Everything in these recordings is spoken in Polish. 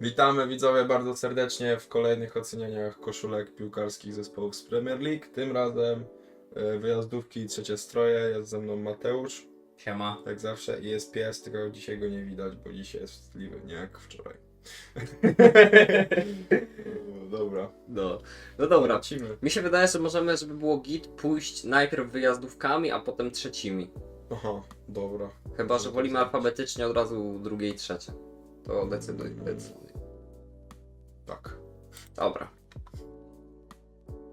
Witamy widzowie bardzo serdecznie w kolejnych ocenianiach koszulek piłkarskich zespołów z Premier League. Tym razem e, wyjazdówki i trzecie stroje. Jest ze mną Mateusz, Siema. jak zawsze, i jest pies, tylko dzisiaj go nie widać, bo dzisiaj jest wstydliwy, nie jak wczoraj. No, Dobra, No, no dobra. lecimy. Mi się wydaje, że możemy, żeby było git, pójść najpierw wyjazdówkami, a potem trzecimi. Aha, dobra. Chyba, że wolimy alfabetycznie od razu drugie i trzecie. To decyduj, decyduj. Tak. Dobra.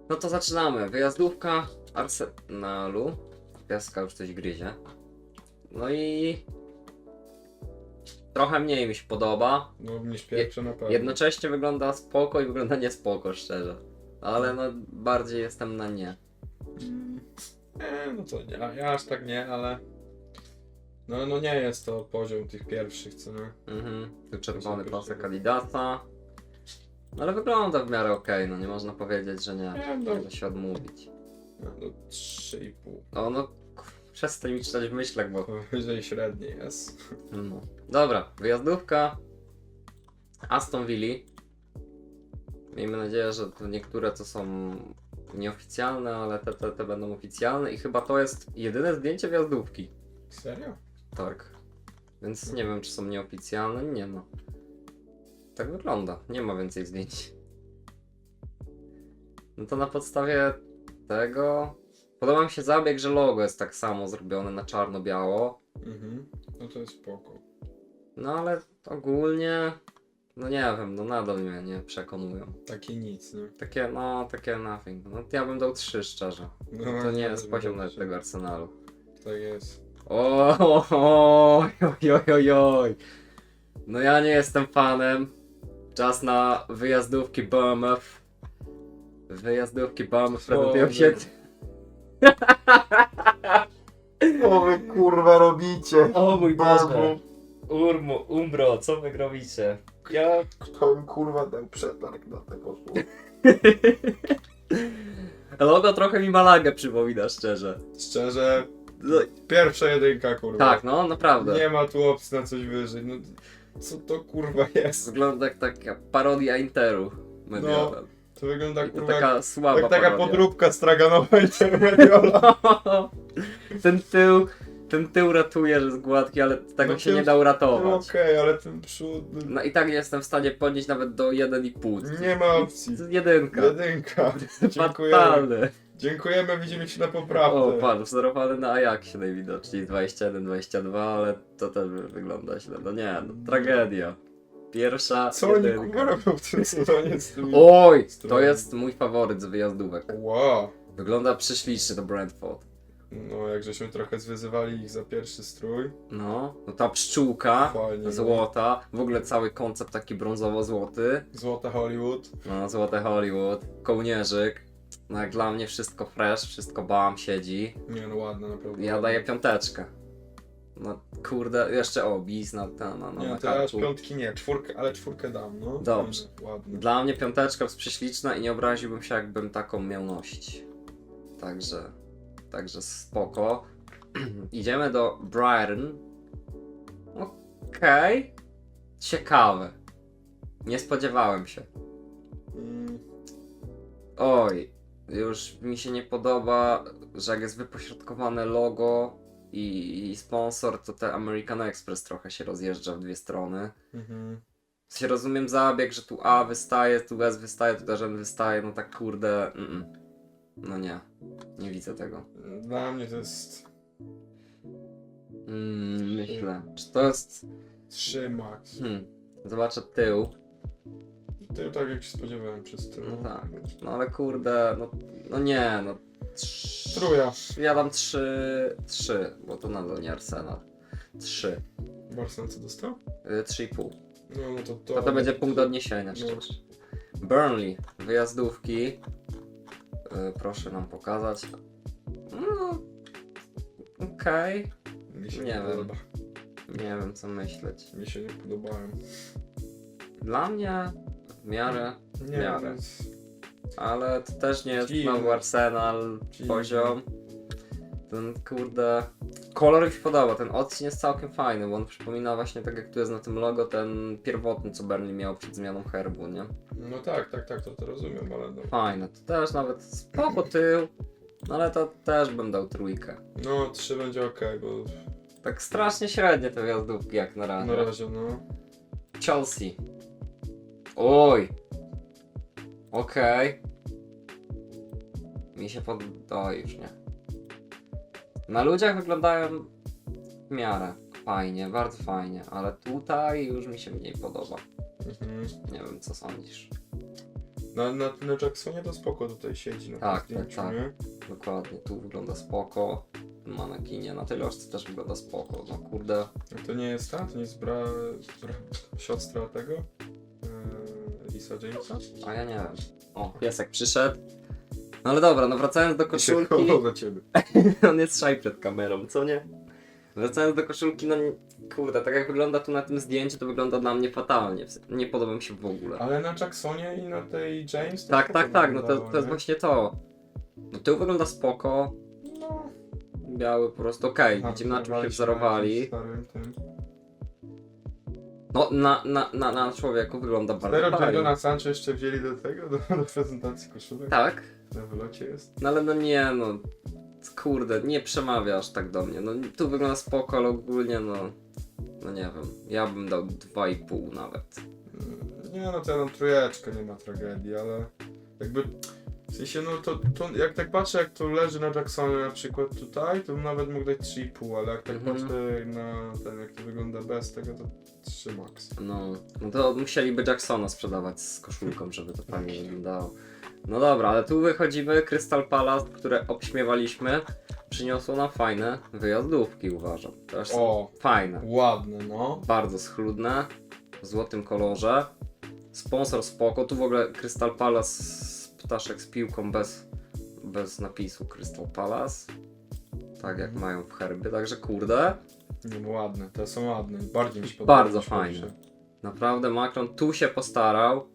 No to zaczynamy. Wyjazdówka Arsenalu. Piaska już coś gryzie. No i... Trochę mniej mi się podoba. No niż pierwsze na pewno. Jednocześnie wygląda spoko i wygląda niespoko, szczerze. Ale no, bardziej jestem na nie. Mm, E, no to nie, ja aż tak nie, ale... No, no nie jest to poziom tych pierwszych, co nie? Mhm. Tu czerwony pasek. Adidasa. No ale wygląda w miarę okej, no nie można powiedzieć, że nie. Nie, no. Nie da się odmówić. No, no 3,5. No, no, k- przestań mi czytać w myślach, bo... Powyżej średniej jest. No. Dobra, wyjazdówka. Aston Villa. Miejmy nadzieję, że to niektóre to są nieoficjalne, ale te, te, te będą oficjalne i chyba to jest jedyne zdjęcie wjazdówki. Serio? Tak. Więc nie wiem, czy są nieoficjalne. Nie ma. Tak wygląda. Nie ma więcej zdjęć. No to na podstawie tego. Podoba mi się zabieg, że logo jest tak samo zrobione na czarno-biało. Mhm. No to jest spoko. No ale ogólnie. No nie wiem, no nadal mnie nie przekonują. Takie nic, nie? Takie, no, takie nothing. No ja bym dał 3 szczerze. No, To nie jest dobrze, poziom nawet tego arsenalu. Tak jest. O, oj, oj, oj, oj. No ja nie jestem fanem. Czas na wyjazdówki Bournemouth. Wyjazdówki Bournemouth prezentują się... Co wy kurwa robicie? O mój Boże. Urmu, Umbro, co wy robicie? Ja... Kto im kurwa dał przetarg na te koszulki? Logo trochę mi Malagę przypomina, szczerze. Szczerze, No, pierwsza jedynka kurwa. tak, no naprawdę. Nie ma tu opcji na coś wyżej. No, co to kurwa jest? Wygląda jak taka parodia Interu. Mediolan. To wygląda I to kurwa taka słaba jak taka parodia. podróbka straganowa intermediola. ten tył, ten tył ratuje, że jest gładki, ale tego No się tył- nie da No uratować. okej, ale ten przód... No i tak nie jestem w stanie podnieść nawet do 1,5. Nie ma opcji. Jedynka. Jedynka. Dziękujemy. Dziękujemy, widzimy się na poprawę. O, patrz, wzorowany na Ajaxie najwidoczniej 21, 22, ale to też wygląda źle. No nie, no tragedia. Pierwsza Co oni jedynka. kurwa robią w tym sezonie z tymi... Oj, to jest mój faworyt z wyjazdówek. Wow. Wygląda prześlicznie do Brentford. No, jak żeśmy trochę zwyzywali ich za pierwszy strój. No, no ta pszczółka Fajnie. złota, w ogóle cały koncept taki brązowo-złoty. Złote Hollywood. No, złote Hollywood, kołnierzyk. No jak dla mnie wszystko fresh, wszystko bam, siedzi. Nie no, ładne naprawdę. Ja daję piąteczkę. No kurde, jeszcze o, bis na, na, na, na, Nie, to ja piątki nie, czwórkę, ale czwórkę dam, no. Dobrze. Ładne, Ładne. Dla mnie piąteczka jest prześliczna i nie obraziłbym się jakbym taką miał nosić. Także, także spoko. Idziemy do Brighton. Okej. Ciekawe. Nie spodziewałem się. Mm, Oj, już mi się nie podoba, że jak jest wypośrodkowane logo i, i sponsor, to te American Express trochę się rozjeżdża w dwie strony. mhm. W sensie rozumiem zabieg, że tu A wystaje, tu S wystaje, tu też N wystaje, no tak kurde, mm, mm. No nie, nie widzę tego. Dla mnie to jest Mm, myślę, czy to jest, 3 max. hmm, zobaczę tył, Ty tak jak się spodziewałem przez tył. No tak. no ale kurde, no, no nie, no. trz-. Ja dam 3, 3, bo to nadal nie Arsenal. 3, Barcelona co dostał? y, 3,5. No, no to to... To, to będzie punkt odniesienia, No. szczerze. Burnley, wyjazdówki. Y, proszę nam pokazać. No, okej. Mi się Nie nie, wiem. podoba. Nie wiem co myśleć. Mi się nie podobałem. Dla mnie w miarę, Nie, Miarę. jest... ale to też nie jest Dziwne. znowu Arsenal Dziwne. poziom. Ten kurde. Kolor mi się podoba, ten odcień jest całkiem fajny, bo on przypomina właśnie tak jak tu jest na tym logo, ten pierwotny, co Burnley miał przed zmianą herbu, nie? No tak, tak, tak, to, to rozumiem, ale no. Fajne, to też nawet spoko tył, no ale to też bym dał trójkę. No, trzy będzie ok, bo Tak strasznie średnie te wjazdówki jak na razie. na razie, no. Chelsea. Oj. Okej. Mi się pod... O, już nie. Na ludziach wyglądają w miarę fajnie, bardzo fajnie, ale tutaj już mi się mniej podoba. Mhm. Nie wiem, co sądzisz. Na, na, na Jacksonie to spoko tutaj siedzi na Tak, tym tak, zdjęciu, tak. nie? Dokładnie, tu wygląda spoko. Na manekinie, na tej lożce też wygląda spoko. No kurde. A to nie jest ta? To nie jest bra... bra siostra tego? Eee, Lisa Jamesa? A ja nie wiem. O, piesek przyszedł. No ale dobra, no wracając do koszulki. Za ciebie. On jest szaj przed kamerą, co nie? Wracając do koszulki, no kurde, tak jak wygląda tu na tym zdjęciu, to wygląda dla mnie fatalnie. W sensie, Nie podoba mi się w ogóle. Ale na Jacksonie i na tej James Tak, tak, tak, no to, wyglądało, to jest nie? właśnie to. No tył wygląda spoko, No. biały po prostu okej, widzimy na czym się wzorowali starym tym. No na, na, na, na człowieku wygląda bardzo Zero. Jadona Sancho jeszcze wzięli do tego, do, do prezentacji koszulek. Tak, Na wylocie jest. no ale no nie no. Kurde, nie przemawiasz tak do mnie. No tu wygląda spoko, ale ogólnie no. No nie wiem. Ja bym dał 2,5 nawet. Mm, Nie no, to ja trójeczkę, nie ma tragedii, ale jakby w sensie no to, to jak tak patrzę jak to leży na Jacksonie na przykład tutaj, to bym nawet mógł dać 3,5, ale jak tak Mhm. patrzę na ten jak to wygląda bez tego, to 3 max. No, no to musieliby Jacksona sprzedawać z koszulką, żeby to fajnie wyglądało. No dobra, ale tu wychodzimy, Crystal Palace, które obśmiewaliśmy, przyniosło nam fajne wyjazdówki, uważam. Też są O, fajne, ładne no. bardzo schludne, w złotym kolorze. Sponsor spoko, tu w ogóle Crystal Palace, ptaszek z piłką bez, bez napisu Crystal Palace. Tak jak mają w herbie, także kurde. Nie no ładne, te są ładne, bardziej mi się podobają. Bardzo fajne. Naprawdę Macron tu się postarał.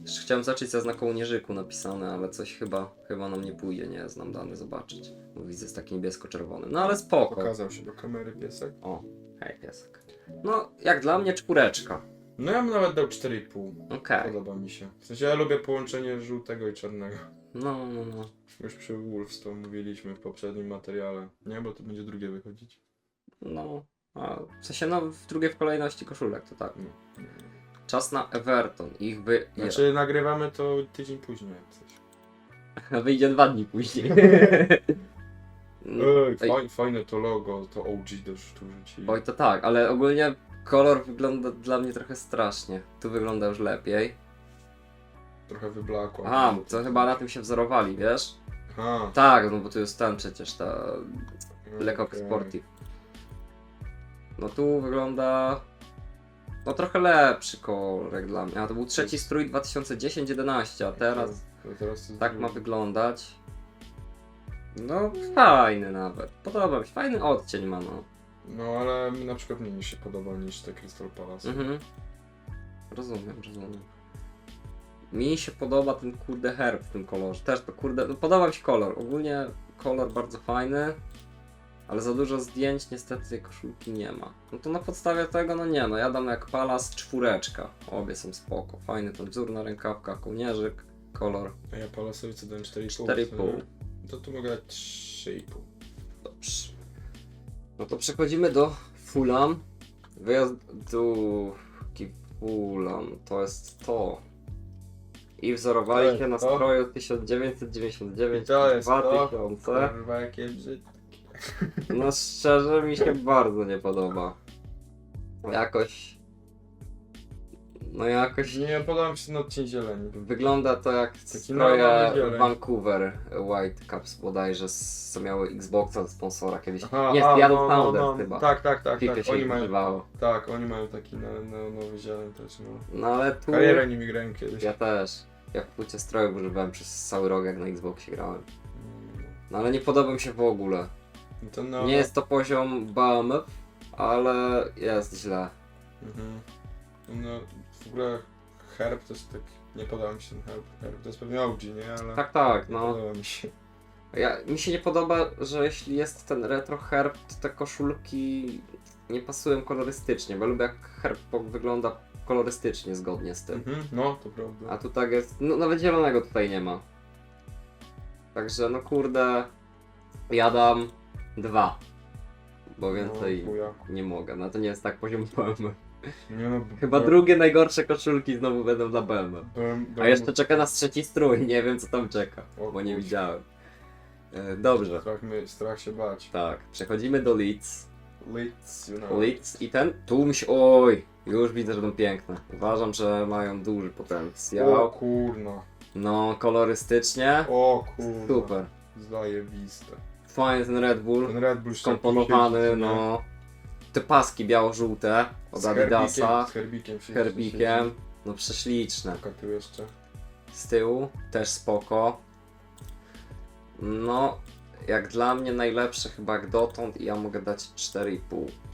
Jeszcze chciałem zacząć ze na kołnierzyku napisane, ale coś chyba, chyba nam nie pójdzie, nie znam dany zobaczyć. Bo widzę jest taki niebiesko-czerwony. No ale spoko. Pokazał się do kamery piesek. O, hej piesek. No, jak dla mnie czwóreczka. No ja bym nawet dał 4,5. Okej. Podoba mi się. W sensie ja lubię połączenie żółtego i czarnego. No, no, no. Już przy Wolves to mówiliśmy w poprzednim materiale. Nie, bo to będzie drugie wychodzić. No, a w sensie no w drugiej w kolejności koszulek, to tak. No. Czas na Everton. Ich wy... Znaczy nagrywamy to tydzień później jak coś. wyjdzie dwa dni później. Ej, Ej. faj, fajne to logo, to OG też tu rzucili. Oj, to tak, ale ogólnie kolor wygląda dla mnie trochę strasznie. Tu wygląda już lepiej. Trochę wyblakło. Aha, to chyba na tym się wzorowali, wiesz? Aha. Tak, no bo tu jest ten przecież, ta Lekok. Sportive. No tu wygląda... No trochę lepszy kolorek dla mnie. A to był trzeci strój 2010-11, a teraz teraz jest tak ma wyglądać. No fajny nawet. Podoba mi się. Fajny odcień ma no. No ale mi na przykład mniej się podoba niż te Crystal Palace. Mhm. Rozumiem, rozumiem. Mi się podoba ten kurde herb w tym kolorze. Też to kurde, no podoba mi się kolor. Ogólnie kolor bardzo fajny, ale za dużo zdjęć niestety tej koszulki nie ma. No to na podstawie tego, no nie no, ja dam jak palas czwóreczka. Obie są spoko. Fajny ten wzór na rękawkach, kołnierzyk, kolor. A ja Palace'owi co dałem 4,5. 4,5. To tu mogę dać 3,5. Dobrze. No to przechodzimy do Fulham. Wyjazdówki Fulham, to jest to. I wzorowali To się na jest to? stroju 1999 I to jest to? 2000. Kurwa jakie brzydkie. No szczerze mi się bardzo nie podoba. Jakoś... No jakoś... Nie podoba mi się ten odcień zieleni. Wygląda to jak stroje zieleń. Vancouver White Caps bodajże, z- co miały Xboxa sponsora kiedyś. Aha, nie, a, Seattle no, no, Sounders no. chyba. Tak, tak, tak, FIFA tak. się Oni ich mają, tak, oni mają taki na, na, nowy zieleń też, no. No ale tu... Karierę nimi grałem kiedyś. Ja też. Ja w płycie strojów używałem przez cały rok, jak na Xboxie grałem. No ale nie podoba mi się w ogóle. No to no, Nie jest to poziom BAMF, ale jest źle. Mhm. No w ogóle herb to jest tak, nie podoba mi się ten herb. herb to jest pewnie OG, nie? Ale Tak, tak, nie no. podoba mi się. Ja, mi się nie podoba, że jeśli jest ten retro herb, to te koszulki nie pasują kolorystycznie, bo lubię jak herb wygląda kolorystycznie zgodnie z tym. Mhm, no, to prawda. A tu tak jest, no nawet zielonego tutaj nie ma. Także no kurde, ja dam dwa. Bo więcej No, chuja. nie mogę, no to nie jest tak poziom. Nie no, Chyba drugie najgorsze koszulki znowu będą dla BMW. byłem- A byłem- jeszcze czeka nas trzeci strój, nie wiem co tam czeka, O bo nie kurczę. widziałem. E, Dobrze, Strach, strach się bać. tak, przechodzimy do Leeds. Leeds, you know. Leeds i ten, tu mi się, oj, już widzę, że będą piękne. Uważam, że mają duży O potencjał. kurna. No, kolorystycznie, O kurna. super. Zajebiste. Fajny ten Red Bull, Ten Red Bull skomponowany, siedzi, nie? no. Te paski biało-żółte od Z herbikiem, Adidasa, z herbikiem. siedzi, herbikiem, no prześliczne. Taka tu jeszcze. Z tyłu też spoko. No, jak dla mnie najlepsze chyba jak dotąd i ja mogę dać 4,5.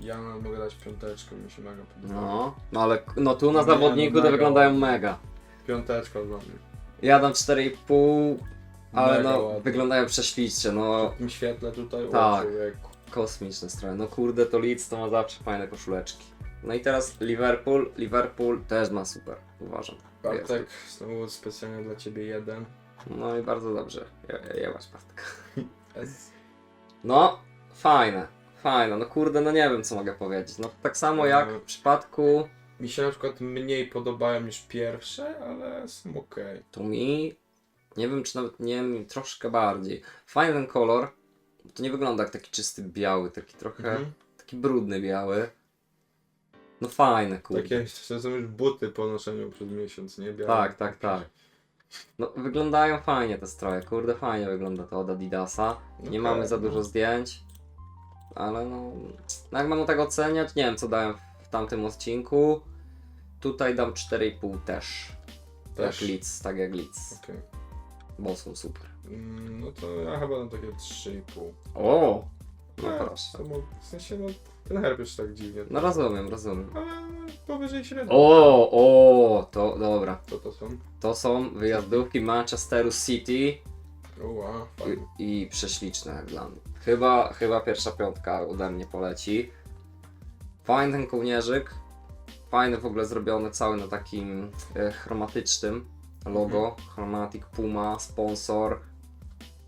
Ja mogę dać piąteczkę, mi się mega podoba. No, no ale no tu na Nie, no zawodniku to mega wyglądają mega. Piąteczka dla mnie. Ja dam 4,5, ale Mega no ładnie. wyglądają prześlicznie, no W tym świetle tutaj, Tak. o człowieku. Kosmiczne stroje. No kurde, to Leeds to ma zawsze fajne koszuleczki. No i teraz Liverpool, Liverpool też ma super, uważam. Bartek, znowu specjalnie dla ciebie jeden. No i bardzo dobrze, masz Bartek. S. No, fajne, fajne, no kurde, no nie wiem co mogę powiedzieć. No tak samo jak w przypadku Mi się na przykład mniej podobają niż pierwsze, ale są okej. tu mi, nie wiem czy nawet nie wiem, troszkę bardziej. Fajny ten kolor, to nie wygląda jak taki czysty biały, taki trochę, Mhm. taki brudny biały. No fajne, kurde. Takie, są już buty po noszeniu przez miesiąc, nie? Białe. Tak, tak, tak. No wyglądają fajnie te stroje, kurde fajnie wygląda to od Adidasa. No Nie tak, mamy za no. dużo zdjęć, ale no, no jak mam tak oceniać, nie wiem co dałem w tamtym odcinku. Tutaj dam 4,5 też. Też? Jak Leeds, tak jak Okej. Bo są super. Mm, No to ja chyba dam takie 3,5. O! No proszę. to mo- W sensie, no, ten herb tak dziwnie. No rozumiem, rozumiem. Ale powyżej średnio. O, o, to dobra. Co to są? To są wyjazdówki Manchesteru City fajnie. i, i prześliczne jak dla mnie. Chyba, chyba pierwsza piątka ode mnie poleci. Fajny ten kołnierzyk. Fajny w ogóle zrobiony cały na takim e, chromatycznym logo. Chromatic Puma, sponsor.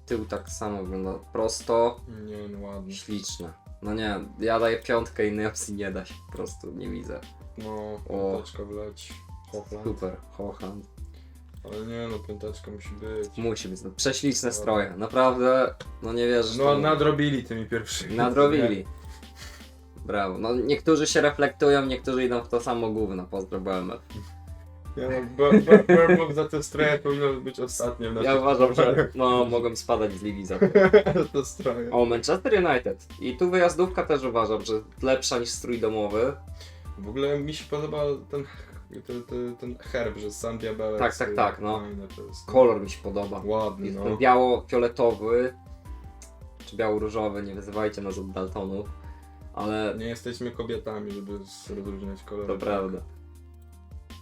Tył tak samo wygląda prosto. Nie, no ładnie. Śliczne. No nie, ja daję piątkę, innej opcji nie da się po prostu, nie widzę. No, piąteczka wleć. Super, Hochland. Ale nie, no piąteczka musi być. Musi być, no, prześliczne stroje, naprawdę, no nie wierzę, No, nadrobili tymi pierwszymi. Nadrobili. Brawo. No niektórzy się reflektują, niektórzy idą w to samo gówno. Pozdro BMF. Ja no, za te stroje powinno być ostatnim. Ja uważam, że no, mogą spadać z ligi za to. to stroje. O, Manchester United. I tu wyjazdówka też uważam, że lepsza niż strój domowy. W ogóle mi się podoba ten, ten, ten, ten herb, że sam diabełek. Tak, tak, tak, no. To jest. Kolor mi się podoba. Ładny, Jest no. ten biało-fioletowy, czy biało-różowy, nie wyzywajcie nas od Daltonów. Ale Nie jesteśmy kobietami, żeby rozróżniać kolory. to prawda.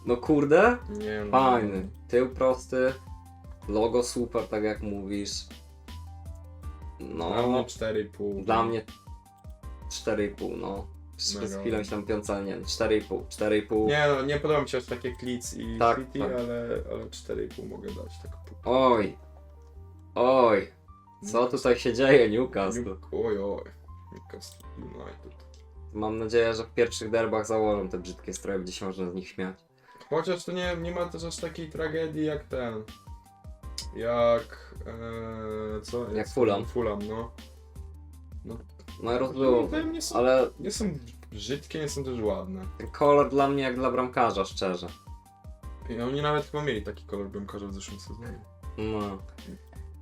No kurde, Nie no. fajny. Tył prosty, logo super, tak jak mówisz. Dla No, mnie 4,5. Dla mnie 4,5, no. Przez Mega chwilę myślałem piąca, ale nie, 4,5, 4,5. Nie no, nie podoba mi się aż takie Klic i Tak, City, tak. ale, ale 4,5 mogę dać. Tak. Oj, oj, co tutaj się dzieje, Newcastle? New- Oj, oj. Newcastle United. Mam nadzieję, że w pierwszych derbach założą te brzydkie stroje, gdzie się można z nich śmiać. Chociaż to nie, nie ma też aż takiej tragedii jak ten. Jak. E, co? Jak Fulham. Fulham, no. No rozumiem, Te nie są, ale nie są brzydkie, nie są też ładne. ten kolor dla mnie jak dla bramkarza, szczerze. I oni nawet chyba mieli taki kolor bramkarza w zeszłym sezonie. No.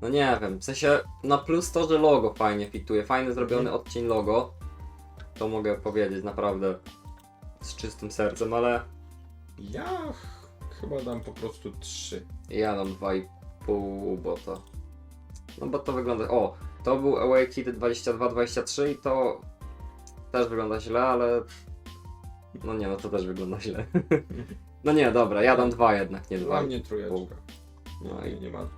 No nie wiem, w sensie na plus to, że logo fajnie fituje, fajny zrobiony odcień logo. To mogę powiedzieć naprawdę z czystym sercem, ale Ja ch- chyba dam po prostu 3. Ja dam 2,5, bo to. No bo to wygląda. O, to był Kit 22-23 i to też wygląda źle, ale. No nie, no to też wygląda źle. No nie, dobra, ja dam 2 jednak, nie 2. Dla mnie trójeczka. No Nie, i- nie, nie ma.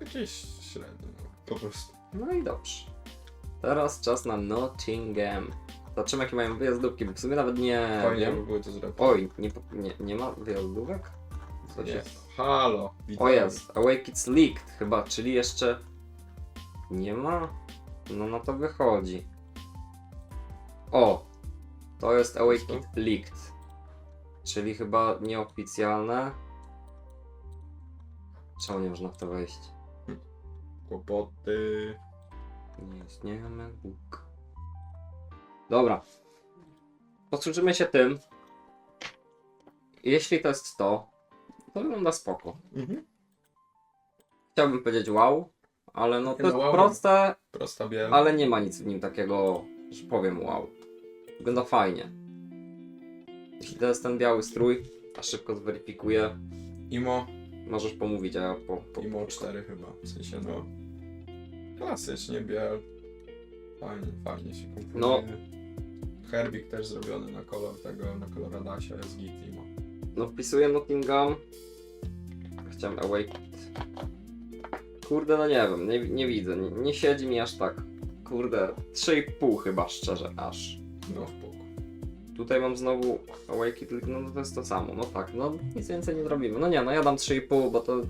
Jakieś średnie, no. Po prostu. No i dobrze. Teraz czas na Nottingham. Zobaczymy jakie mają wyjazdówki, bo w sumie nawet nie Fajnie by wiem. były to zrobić. Oj, nie, po- nie, nie ma wyjazdówek? Co nie. się... Halo. O witamy. jest, Awake It's Leaked chyba, czyli jeszcze nie ma? No no to wychodzi. O! To jest Awake Co? Leaked. Czyli chyba nieoficjalne. Czemu nie można w to wejść? Kłopoty. Nie istniejemy Bóg. Dobra. Posłużymy się tym. Jeśli to jest to, to wygląda spoko. Mhm. Chciałbym powiedzieć wow, ale no to Nie no, jest wow. proste, Prosta biel. ale nie ma nic w nim takiego, że powiem wow. Wygląda fajnie. Jeśli to jest ten biały strój, a szybko zweryfikuję, Imo. możesz pomówić, a ja po... po Imo 4 chyba. W sensie no. Klasycznie biel. Fajnie, fajnie się komponuje. No. Herbik też zrobiony na kolor tego, na kolor Adasia jest git Imo. No wpisuję Nottingham. Chciałem Awake. Kurde, no nie wiem, nie, nie widzę, nie, nie siedzi mi aż tak. Kurde, 3,5 chyba szczerze, aż. No spoko. Tutaj mam znowu Awake It, no to jest to samo, no tak, no nic więcej nie zrobimy. No nie, no ja dam 3,5, bo to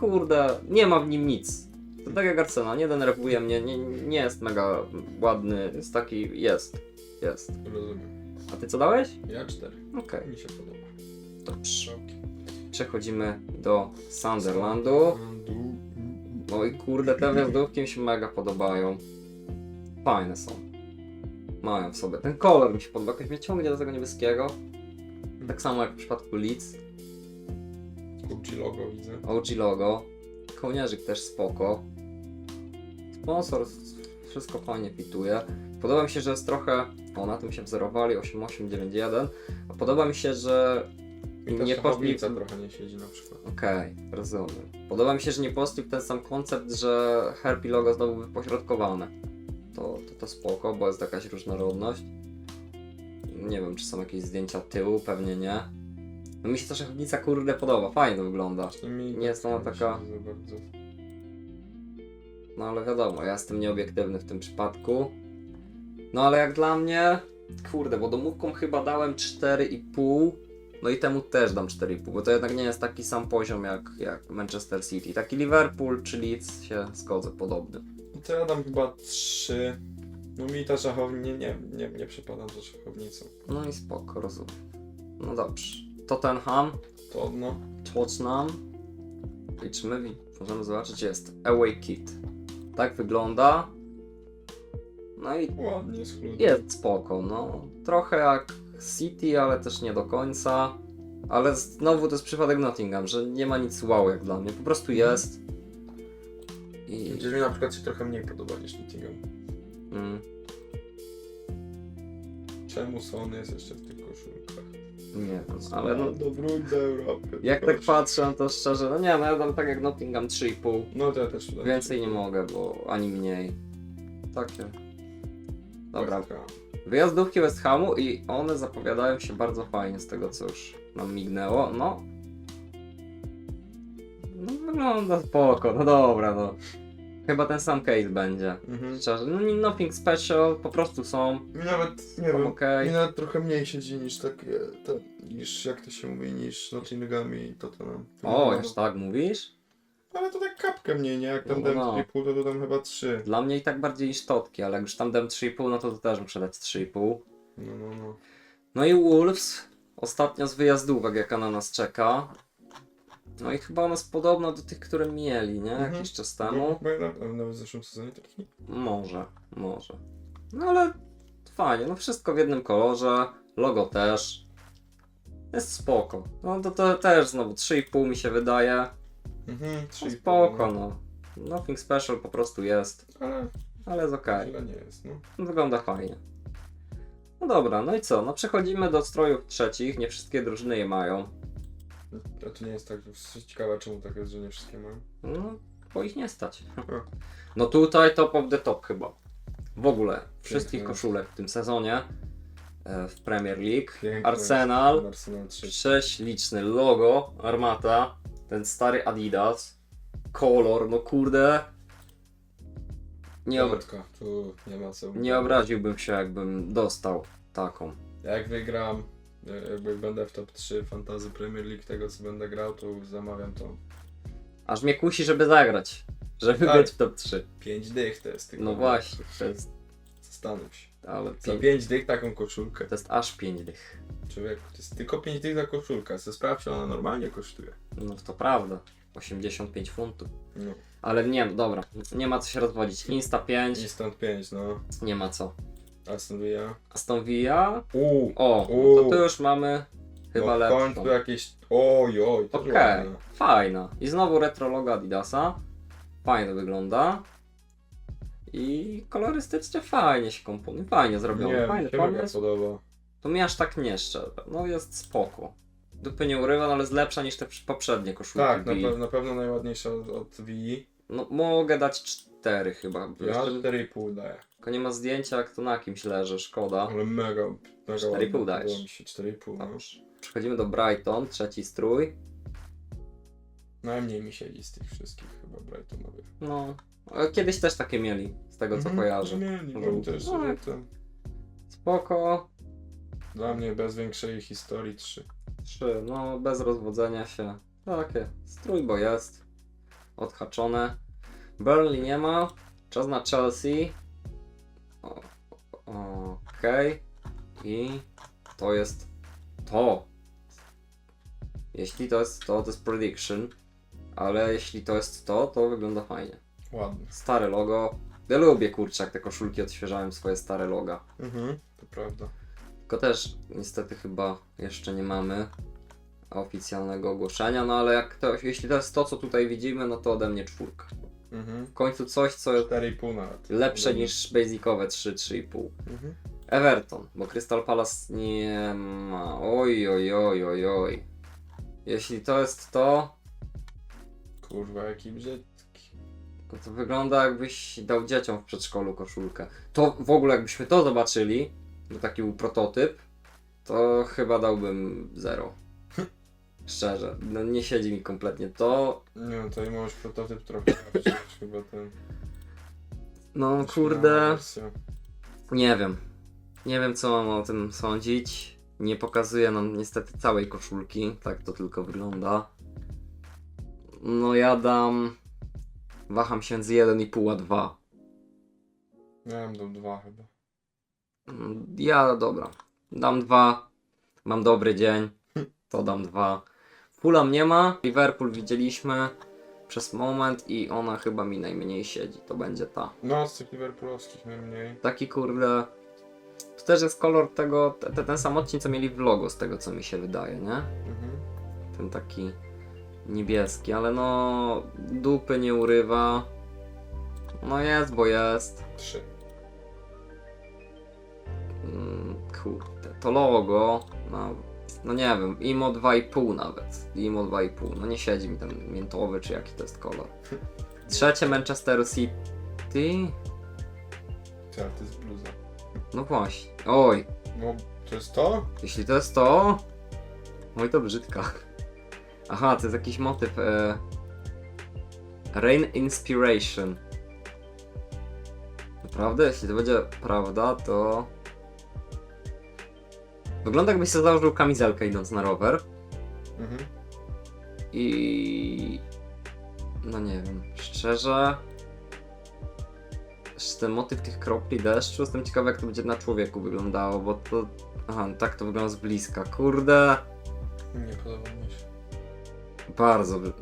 kurde, nie ma w nim nic. To tak jak Arsenal, nie denerwuje mnie, nie, nie jest mega ładny, jest taki, jest, jest. Rozumiem. A ty co dałeś? Ja 4. Okej, Mi się podoba. dobrze. Szałki. Przechodzimy do Sunderlandu. No i kurde, te wjazdówki mi się mega podobają. Fajne są. Mają w sobie. Ten kolor mi się podoba, jakoś mnie ciągnie do tego niebieskiego. Tak samo jak w przypadku Leeds. Kupci logo widzę. OG logo. Kołnierzyk też spoko. Sponsor, wszystko fajnie pituje. Podoba mi się, że jest trochę, o na tym się wzorowali, 8891. A podoba mi się, że Mi Nie poszli- trochę nie siedzi na przykład. Okej, rozumiem. Podoba mi się, że nie poszli ten sam koncept, że herb i logo znowu wypośrodkowane. To, to, to spoko, bo jest jakaś różnorodność. Nie wiem, czy są jakieś zdjęcia tyłu, pewnie nie. No mi się ta szachownica kurde podoba, fajnie wygląda. Nie jest ona taka-. No ale wiadomo, ja jestem nieobiektywny w tym przypadku. No ale jak dla mnie, kurde, bo domówką chyba dałem 4,5. No i temu też dam 4,5, bo to jednak nie jest taki sam poziom jak, jak Manchester City. Taki Liverpool czy Leeds się zgodzę, podobny. No To ja dam chyba 3. No mi ta szachownica nie, nie, nie, nie przypadam za szachownicą. No i spoko, rozumiem. No dobrze. Tottenham, To no. Tottenham. I czy my wi- możemy zobaczyć, jest Away Kit. Tak wygląda. No i Ładnie schludnie. Jest spoko, no. Trochę jak City, ale też nie do końca. Ale znowu to jest przypadek Nottingham, że nie ma nic wow jak dla mnie. Po prostu jest. I. Gdzieś mi na przykład się trochę mniej podoba niż Nottingham. Mm, Czemu Sony jest jeszcze w tych koszulkach? nie wiem, ale no. do wróć do Europy. Jak tak proszę. patrzę, to szczerze, no nie, no ja dam tak jak Nottingham 3,5. No to ja też Więcej nie mogę, bo ani mniej. Takie. Dobra, West Ham. Wyjazdówki West Hamu i one zapowiadają się bardzo fajnie z tego, co już nam mignęło. No. No wygląda spoko, no dobra, no. Chyba ten sam case będzie. Mhm. Szczerze, no nothing special, po prostu są. Mi nawet, nie wiem, okej. mi nawet trochę mniej siedzi niż takie, te, niż jak to się mówi, niż Nottingham i Tottenham. O, już tak mówisz? Ale to tak kapkę mniej, nie? Jak tam No, dałem no. 3,5 to, to tam chyba 3. Dla mnie i tak bardziej niż totki, ale jak już tam dam 3,5, no to, to też muszę dać 3,5. No, no, no. No i Wolves, ostatnio z wyjazdówek, jaka na nas czeka. No i chyba ona jest podobna do tych, które mieli, nie? Mhm. Jakiś czas No, temu. chyba nawet- ale nawet w zeszłym sezonie taki. Może, może. No ale fajnie, no wszystko w jednym kolorze, logo też. Jest spoko. No to, to też znowu 3,5 mi się wydaje. Mhm, No 3,5. spoko, no. Nothing special po prostu jest, Ale ale jest okej. źle nie jest, no. Wygląda fajnie. No dobra, no i co? No przechodzimy do strojów trzecich, nie wszystkie drużyny je mają. A to nie jest tak, ciekawe czemu tak jest, że nie wszystkie mają. No, bo ich nie stać. No tutaj top of the top chyba. W ogóle wszystkich Piękne. koszulek w tym sezonie e, w Premier League. Piękne. Arsenal, Arsenal 3. prześliczny logo, armata, ten stary Adidas, kolor, no kurde. Nie, obra- Piątka, tu nie ma co. nie obraziłbym się, jakbym dostał taką. Jak wygram, e, jakby będę w top 3 Fantasy Premier League tego co będę grał, to zamawiam to. Aż mnie kusi, żeby zagrać. Żeby Tak. być w top 3. 5 dych to jest tylko. No właśnie, to jest, Zastanów się. Ale Za pięć, 5 dych taką koszulkę. to jest aż 5 dych. Człowieku, to jest tylko 5 dych za koszulkę. Co sprawdź, ona normalnie kosztuje. No to prawda. 85 funtów. No. Ale nie, dobra, nie ma co się rozwodzić. Insta 5, I stąd 5, no. nie ma co. Aston Villa. Aston Villa, Uuu. o, no to tu już mamy chyba no, w lepszą. końcu jakieś... Oj, oj, to Okej, ładne. fajna. I znowu retro logo Adidasa. Fajnie to wygląda. I kolorystycznie fajnie się komponuje, fajnie zrobione, Nie, fajny mi się mega pomysł. podoba. To mi aż tak nie szczerze. No jest spoko. Dupy nie urywa, no ale jest lepsza niż te poprzednie koszulki. Tak, na, Wii. pe- na pewno najładniejsza od, od Wii. No mogę dać 4 chyba. Ja Jeszcze 4,5 daję. tylko nie ma zdjęcia jak to na kimś leży, szkoda. Ale mega, mega 4,5 ładne. dajesz. Mi się 4,5. No. Dobrze. Przechodzimy do Brighton, trzeci strój. Najmniej mi siedzi z tych wszystkich chyba Brightonowych. No, ale kiedyś też takie mieli, z tego co Mhm. kojarzę. Nie, nie mam też, No. Spoko. Dla mnie bez większej historii 3. Trzy, no bez rozwodzenia się. Takie, strój bo jest. Odhaczone. Burnley nie ma. Czas na Chelsea. O- Okej. I to jest to. Jeśli to jest to, to jest prediction. Ale jeśli to jest to, to wygląda fajnie. Ładny. Stare logo. Ja lubię kurczak, te koszulki odświeżałem swoje stare loga. Mhm, to prawda. Tylko też niestety chyba jeszcze nie mamy oficjalnego ogłoszenia, no ale jak to, jeśli to jest to, co tutaj widzimy, no to ode mnie czwórka. Mhm. W końcu coś, co jest 4,5 nawet. lepsze niż basicowe 3, 3,5. Mhm. Everton, bo Crystal Palace nie ma. Oj, oj, oj, oj, oj. Jeśli to jest to, Kurwa, jaki brzydki. To wygląda jakbyś dał dzieciom w przedszkolu koszulkę. To w ogóle jakbyśmy to zobaczyli, bo taki był prototyp, to chyba dałbym zero. Szczerze, no nie siedzi mi kompletnie to. Nie no, tutaj masz prototyp trochę lepszy niż chyba ten. No kurde, wersja. nie wiem. Nie wiem co mam o tym sądzić. Nie pokazuje nam niestety całej koszulki, tak to tylko wygląda. No ja dam... Waham się z 1,5 a 2. Miałem do dwa chyba. Mm, Ja dobra. Dam dwa. Mam dobry dzień. To dam dwa. Fulham nie ma. Liverpool widzieliśmy przez moment i ona chyba mi najmniej siedzi. To będzie ta. No, z tych liverpoolowskich najmniej. Taki kurde. To też jest kolor tego. Te, te, ten sam odcień co mieli w logo, z tego co mi się wydaje, nie? Mhm. Ten taki niebieski, ale no. Dupy nie urywa. No jest, bo jest. Trzy. Mm, Kurde, to logo, no, no nie wiem, IMO 2,5 nawet, IMO 2,5, no nie siedzi mi ten miętowy, czy jaki to jest kolor. Trzecie Manchester City, Ty, ale to jest bluza. no właśnie, oj, No, to jest to? jeśli to jest to, oj to brzydka. Aha, to jest jakiś motyw, e... Rain Inspiration. Naprawdę? Jeśli to będzie prawda, to... Wygląda jakbyś sobie założył kamizelkę idąc na rower Mhm. i... No nie wiem, szczerze... Jeszcze ten motyw tych kropli deszczu, jestem ciekawy jak to będzie na człowieku wyglądało, bo to... Aha, tak to wygląda z bliska. Kurde, Nie podoba mi się. Bardzo... by-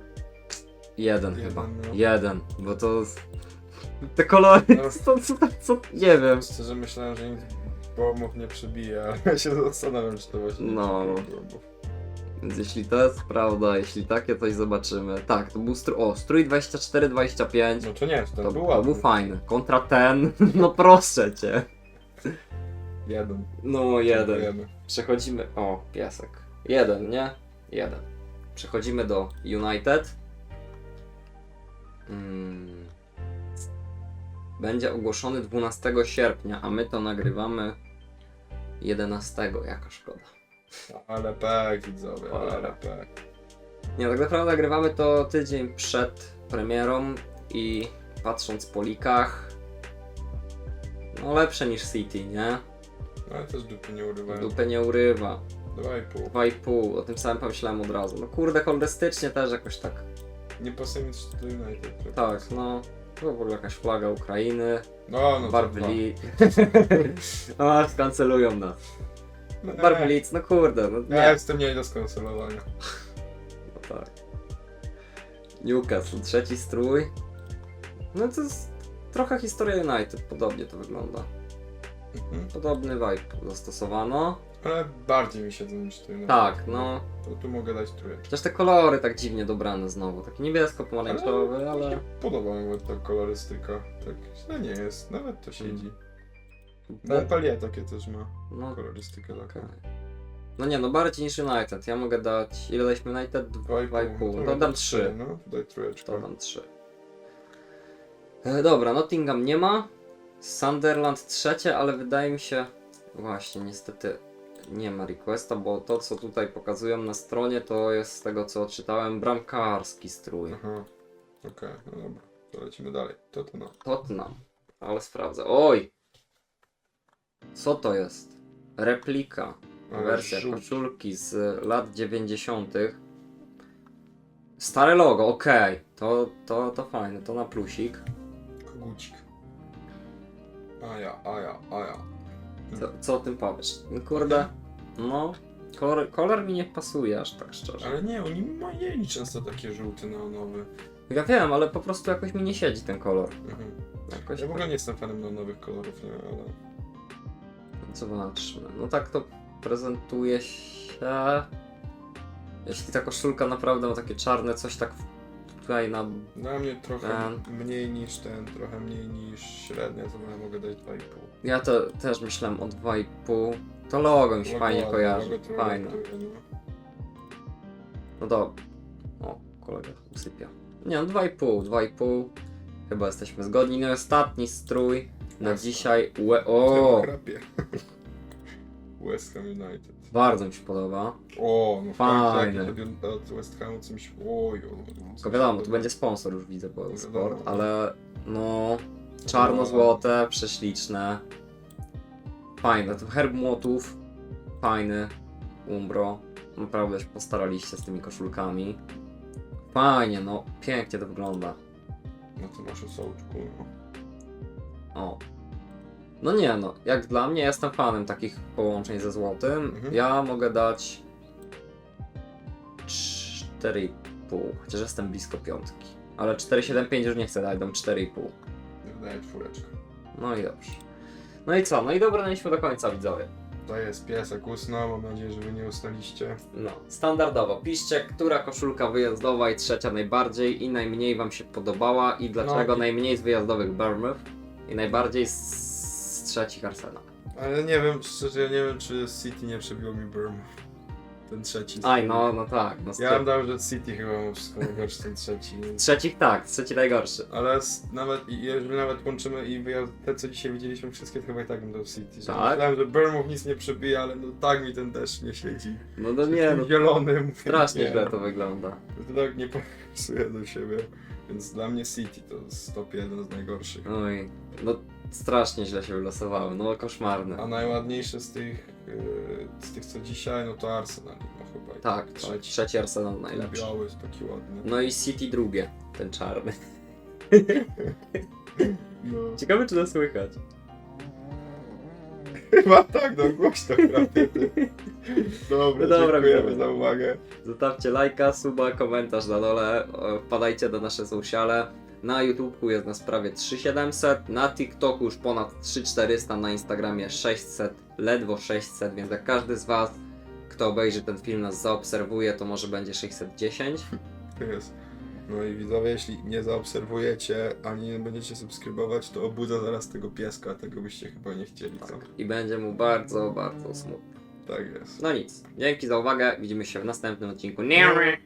Jeden, Jeden, chyba. no. Jeden, bo to... Te kolory, No. co, co, co, nie wiem. Szczerze myślałem, że nic bombów nie przebije, ale się zastanawiam, czy to właśnie No. nie przebije bombów. Więc jeśli to jest prawda, jeśli takie coś zobaczymy. Tak, to był strój. O, strój 24-25. No to nie, to To, ten to był był, ładny. fajny. Kontra ten, no proszę cię. Jeden. No jeden. Dziękujemy. Przechodzimy. O, piesek. Jeden, nie? Jeden. Przechodzimy do United. Mm. Będzie ogłoszony 12 sierpnia, a my to nagrywamy 11. Jaka szkoda. Ale pek, widzowie, Cholera. ale pek. Nie, tak naprawdę nagrywamy to tydzień przed premierą i patrząc po likach, No lepsze niż City, nie? Ale też dupy nie urywają. Dupę nie urywa. 2,5. 2,5, o tym samym pomyślałem od razu. No kurde, kolorystycznie też jakoś tak. Nie pasuje mi to do United. trochę. Tak, no. To w ogóle jakaś flaga Ukrainy, No, no to Barwy dwa. Li... A, skancelują nas. No, nie. Leeds, no kurde, no nie. Ja jestem nie do skonsolowania. No tak. Newcastle, trzeci strój. No to jest trochę historia United, podobnie to wygląda. Mhm. Podobny vibe zastosowano. Ale bardziej mi się to niż ty. Tak, no. To tu mogę dać trójeczkę. Chociaż te kolory tak dziwnie dobrane znowu. Taki niebiesko-pomarańczowy, ale... Podoba mi się ta kolorystyka. Tak źle nie jest. Nawet to siedzi. Be- Montpellier takie też ma No, kolorystykę taką. okej. No nie, no bardziej niż United. Ja mogę dać... Ile daliśmy United? 2,5. To dam 3. No, daj trójeczkę. To dam 3. E, dobra, Nottingham nie ma. Sunderland trzecie, ale wydaje mi się... Właśnie, niestety nie ma requesta, bo to co tutaj pokazują na stronie to jest z tego co czytałem bramkarski strój. Aha. Okej, no dobra. To lecimy dalej. To to no. Tottenham. Ale sprawdzę. Oj! Co to jest? Replika. Ale Wersja koszulki z lat 90. Stare logo, okej. To, to, to fajne, to na plusik. Kogucik. Aja, aja, aja. Co, co o tym powiesz? No Kurde, no. Kolor, kolor mi nie pasuje aż tak szczerze. Ale nie, oni mieli często takie żółty neonowy. Ja wiem, ale po prostu jakoś mi nie siedzi ten kolor. Mhm. Jakoś Ja w ogóle nie jestem fanem neonowych kolorów, nie, ale... Zobaczmy. No tak to prezentuje się. Jeśli ta koszulka naprawdę ma takie czarne coś tak tutaj na... Dla mnie trochę Ten. mniej niż ten, trochę mniej niż średnia, to ja mogę dać 2,5. Ja to też myślałem o 2,5. To logo mi się fajnie kojarzy. Fajne. no. No dobra. O, kolega usypia. Nie no 2,5, 2,5. Chyba jesteśmy zgodni. No i ostatni strój na Jasne. dzisiaj. Ue O! o. West Ham United. bardzo mi się podoba. O, no Fajne. fajnie. Od, od West Hamu co mi się... Oj, Tylko wiadomo, tu będzie sponsor już widzę, bo Wiadomo, sport, no. ale no czarno-złote, prześliczne. Fajne, to herb młotów, fajny, umbro. Naprawdę się postaraliście z tymi koszulkami. Fajnie, no pięknie to wygląda. No to masz sołczku. O. No nie no, jak dla mnie jestem fanem takich połączeń ze złotym. Mhm. Ja mogę dać 4,5, chociaż jestem blisko piątki. Ale 4,75 już nie chcę dać, dam 4,5. Daję czwóreczkę. No i dobrze. No i co? No i dobrnęliśmy do końca widzowie. To jest piesek usnął, mam nadzieję, że wy nie ustaliście. No, standardowo. Piszcie, która koszulka wyjazdowa i trzecia najbardziej i najmniej wam się podobała i dlaczego No. najmniej z wyjazdowych Bournemouth i najbardziej z, z trzecich Arsenal. Ale nie wiem, szczerze, ja nie wiem, czy City nie przebiło mi Burm. Ten trzeci. Aj, no, no tak. No, Ja bym dał, że City chyba ma wszystko najgorszy ten trzeci. Więc... Trzecich tak, trzeci najgorszy. Ale s- nawet, i- jeżeli nawet łączymy i wyjazd, te co dzisiaj widzieliśmy wszystkie, to chyba i tak bym dał City. Że Tak? Myślałem, że Burmów nic nie przebija, ale no tak mi ten deszcz nie siedzi. No to nie, no Zielony, mówię, strasznie nie, źle no. to wygląda. To tak nie pasuje do siebie. Więc dla mnie City to jest top 1 z najgorszych. Oj, no strasznie źle się wylosowały, no koszmarne. A najładniejszy z tych, z tych co dzisiaj, no to Arsenal. No chyba. Tak, tak, trzeci. trzeci Arsenal najlepszy. Biały jest taki ładny. No i City drugie, ten czarny. No. Ciekawe czy to słychać. Chyba tak, no głośno ty. Dobra, No dobra, dziękujemy widzowie. za uwagę. Zostawcie lajka, suba, komentarz na dole, wpadajcie do nasze sociale. Na YouTubeku jest nas prawie 3700, na TikToku już ponad 3400, na Instagramie 600, ledwo 600, więc jak każdy z Was, kto obejrzy ten film, nas zaobserwuje, to może będzie 610. Jest. No i widzowie, jeśli nie zaobserwujecie, ani nie będziecie subskrybować, to obudza zaraz tego pieska, tego byście chyba nie chcieli, co? Tak. I będzie mu bardzo, bardzo smutno. Tak jest. No nic, dzięki za uwagę, widzimy się w następnym odcinku. Nie.